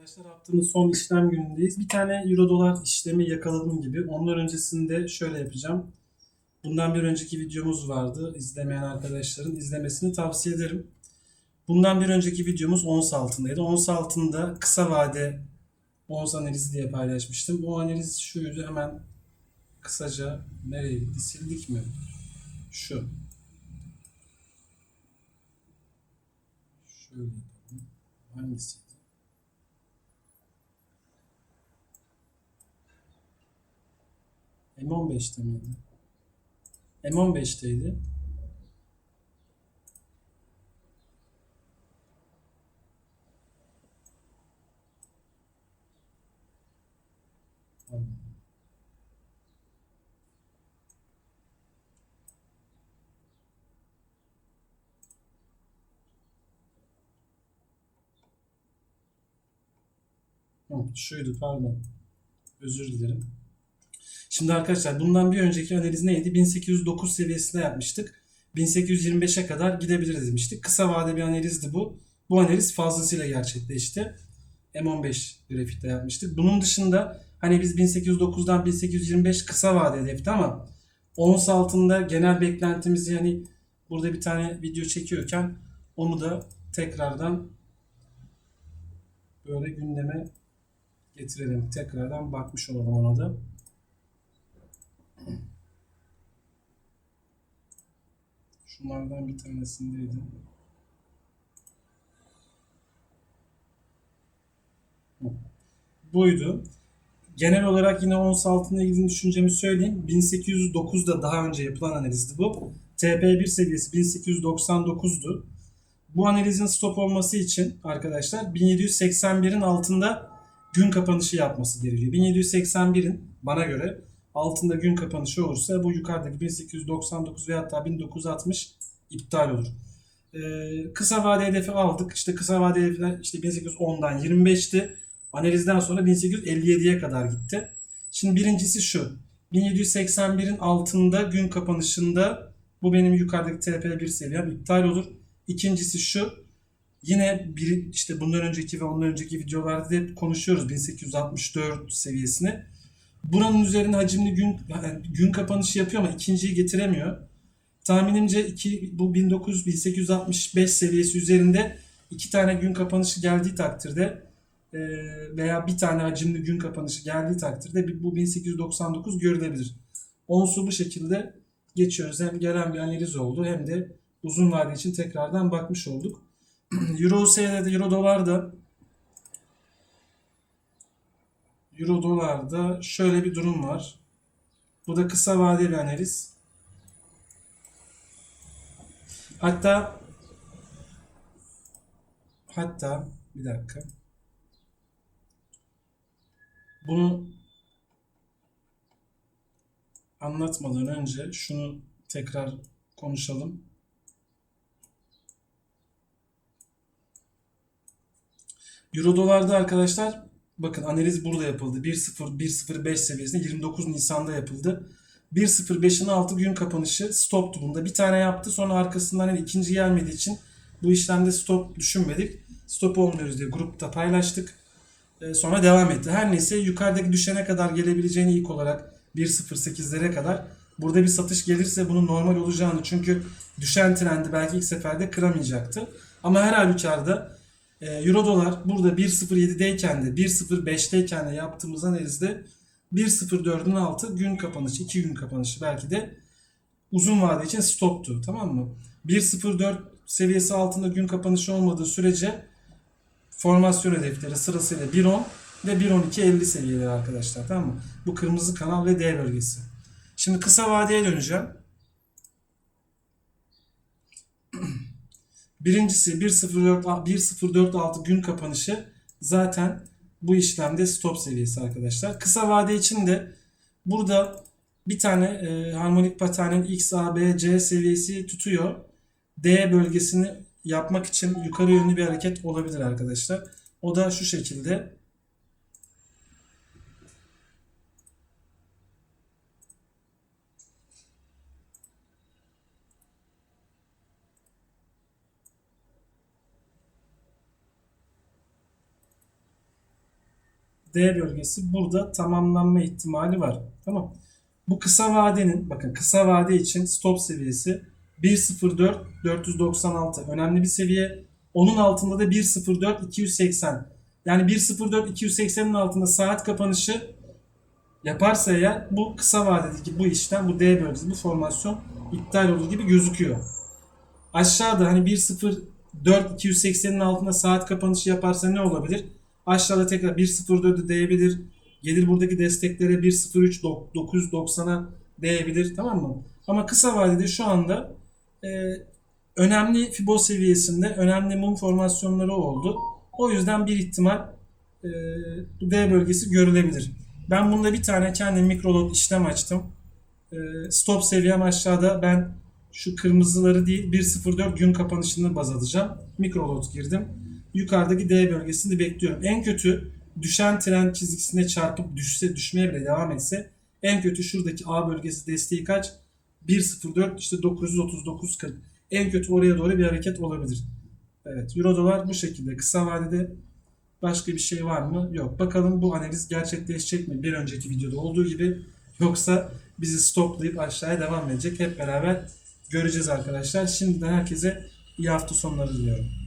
Arkadaşlar haftanın son işlem günündeyiz. Bir tane euro dolar işlemi yakaladım gibi. Ondan öncesinde şöyle yapacağım. Bundan bir önceki videomuz vardı. İzlemeyen arkadaşların izlemesini tavsiye ederim. Bundan bir önceki videomuz ons altındaydı. Ons altında kısa vade ons analizi diye paylaşmıştım. O analiz şuydu. Hemen kısaca nereye gitti? Sildik mi? Şu. Şöyle yapalım. Hangisiydi? M15'te miydi? M15'teydi. Hı, şuydu pardon. Özür dilerim. Şimdi arkadaşlar bundan bir önceki analiz neydi? 1809 seviyesinde yapmıştık. 1825'e kadar gidebiliriz demiştik. Kısa vade bir analizdi bu. Bu analiz fazlasıyla gerçekleşti. M15 grafikte yapmıştık. Bunun dışında hani biz 1809'dan 1825 kısa vade hedefti ama ons altında genel beklentimizi yani burada bir tane video çekiyorken onu da tekrardan böyle gündeme getirelim. Tekrardan bakmış olalım ona da. Şunlardan bir tanesindeydi. Bu. Buydu. Genel olarak yine ons altında ilgili düşüncemi söyleyeyim. 1809'da daha önce yapılan analizdi bu. TP1 seviyesi 1899'du. Bu analizin stop olması için arkadaşlar 1781'in altında gün kapanışı yapması gerekiyor. 1781'in bana göre altında gün kapanışı olursa bu yukarıdaki 1899 ve hatta 1960 iptal olur. Ee, kısa vade hedefi aldık. İşte kısa vade hedefler işte 1810'dan 25'ti. Analizden sonra 1857'ye kadar gitti. Şimdi birincisi şu. 1781'in altında gün kapanışında bu benim yukarıdaki TP1 seviyem iptal olur. İkincisi şu. Yine bir işte bundan önceki ve ondan önceki videolarda da hep konuşuyoruz 1864 seviyesini. Buranın üzerine hacimli gün yani gün kapanışı yapıyor ama ikinciyi getiremiyor. Tahminimce iki, bu 1900 1865 seviyesi üzerinde iki tane gün kapanışı geldiği takdirde e, veya bir tane hacimli gün kapanışı geldiği takdirde bu 1899 görülebilir. Onsu bu şekilde geçiyoruz. Hem gelen bir analiz oldu hem de uzun vade için tekrardan bakmış olduk. Euro USD'de, Euro dolarda Euro dolarda şöyle bir durum var. Bu da kısa vadeli analiz. Hatta hatta bir dakika. Bunu anlatmadan önce şunu tekrar konuşalım. Euro dolarda arkadaşlar bakın analiz burada yapıldı. 1.0 1.05 seviyesinde 29 Nisan'da yapıldı. 1.05'in altı gün kapanışı stop durumda. Bir tane yaptı sonra arkasından yani ikinci gelmediği için bu işlemde stop düşünmedik. Stop olmuyoruz diye grupta paylaştık. Ee, sonra devam etti. Her neyse yukarıdaki düşene kadar gelebileceğini ilk olarak 1.08'lere kadar burada bir satış gelirse bunun normal olacağını çünkü düşen trendi belki ilk seferde kıramayacaktı. Ama her halükarda e, Euro dolar burada 1.07'deyken de 1.05'teyken de yaptığımız analizde 1.04'ün altı gün kapanışı, 2 gün kapanışı belki de uzun vade için stoptu. Tamam mı? 1.04 seviyesi altında gün kapanışı olmadığı sürece formasyon hedefleri sırasıyla 1.10 ve 1.12.50 seviyeleri arkadaşlar. Tamam mı? Bu kırmızı kanal ve D bölgesi. Şimdi kısa vadeye döneceğim. Birincisi 1.04 1.046 gün kapanışı zaten bu işlemde stop seviyesi arkadaşlar. Kısa vade için de burada bir tane e, harmonik paternin X, A, B, C seviyesi tutuyor. D bölgesini yapmak için yukarı yönlü bir hareket olabilir arkadaşlar. O da şu şekilde. D bölgesi burada tamamlanma ihtimali var. Tamam. Bu kısa vadenin bakın kısa vade için stop seviyesi 1.04 496 önemli bir seviye. Onun altında da 1.04 280. Yani 1.04 280'in altında saat kapanışı yaparsa eğer bu kısa vadedeki bu işlem bu D bölgesi bu formasyon iptal olur gibi gözüküyor. Aşağıda hani 1.04 280'in altında saat kapanışı yaparsa ne olabilir? Aşağıda tekrar 1.04'ü değebilir. Gelir buradaki desteklere 1.03 dok- 990'a değebilir tamam mı? Ama kısa vadede şu anda e, önemli Fibo seviyesinde önemli mum formasyonları oldu. O yüzden bir ihtimal e, D bölgesi görülebilir. Ben bunda bir tane kendi mikrolot işlem açtım. E, stop seviyem aşağıda. Ben şu kırmızıları değil 1.04 gün kapanışını baz alacağım. Mikrolot girdim. Yukarıdaki D bölgesini bekliyorum. En kötü düşen trend çizgisine çarpıp düşse düşmeye bile devam etse en kötü şuradaki A bölgesi desteği kaç? 1.04 işte 939.40. En kötü oraya doğru bir hareket olabilir. Evet Euro dolar bu şekilde. Kısa vadede başka bir şey var mı? Yok. Bakalım bu analiz gerçekleşecek mi? Bir önceki videoda olduğu gibi yoksa bizi stoplayıp aşağıya devam edecek. Hep beraber göreceğiz arkadaşlar. Şimdiden herkese iyi hafta sonları diliyorum.